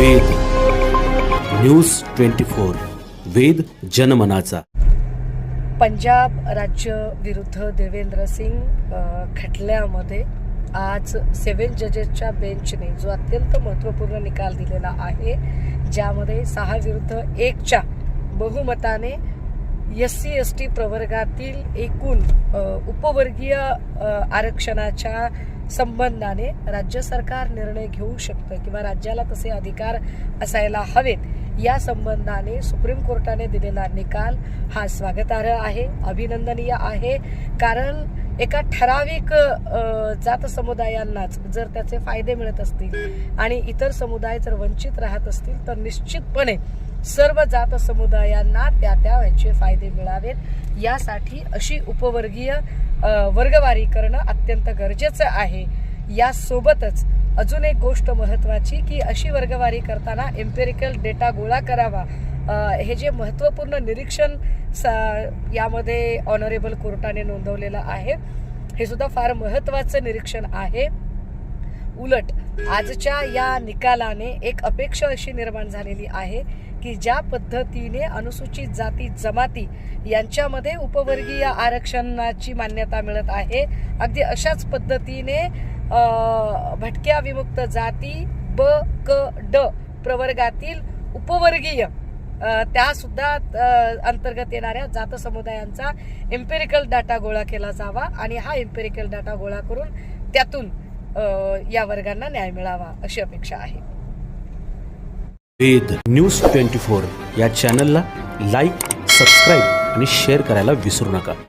Ved. News twenty four Ved जनमनाचा. Punjab राज्य विरुद्ध देवेंद्र सिंग खटल्यामध्ये आज सेव्हन जजेसच्या बेंचने जो अत्यंत महत्त्वपूर्ण निकाल दिलेला आहे ज्यामध्ये सहा विरुद्ध एकच्या बहुमताने एस सी एस टी प्रवर्गातील एकूण उपवर्गीय आरक्षणाच्या संबंधाने राज्य सरकार निर्णय घेऊ शकतं किंवा राज्याला तसे अधिकार असायला हवेत. या संबंधाने सुप्रीम कोर्टाने दिलेला निकाल हा स्वागतार्ह आहे अभिनंदनीय आहे. कारण एका ठराविक जात समुदायांनाच जर त्याचे फायदे मिळत असतील आणि इतर समुदाय जर वंचित राहत असतील तर निश्चितपणे सर्व जात समुदायांना त्या त्या याचे फायदे मिळावेत. यासाठी अशी उपवर्गीय वर्गवारी करणं अत्यंत गरजेचं आहे. यासोबतच अजून एक गोष्ट महत्त्वाची की अशी वर्गवारी करताना एम्पेरिकल डेटा गोळा करावा. हे जे महत्त्वपूर्ण निरीक्षण सा- यामध्ये ऑनरेबल कोर्टाने नोंदवलेलं आहे हे सुद्धा फार महत्त्वाचं निरीक्षण आहे. उलट आजच्या या निकालाने एक अपेक्षा अशी निर्माण झालेली आहे की ज्या पद्धतीने अनुसूचित जाती जमाती यांच्यामध्ये उपवर्गीय आरक्षणाची मान्यता मिळत आहे अगदी अशाच पद्धतीने भटक्या विमुक्त जाती ब क ड प्रवर्गातील उपवर्गीय त्या सुद्धा अंतर्गत येणाऱ्या जात समुदायांचा एम्पेरिकल डाटा गोळा केला जावा आणि हा एम्पेरिकल डाटा गोळा करून त्यातून या वर्गांना न्याय मिळावा अशी अपेक्षा आहे. वेद न्यूज ट्वेंटी फोर या चॅनलला लाईक सबस्क्राईब आणि शेअर करायला विसरू नका.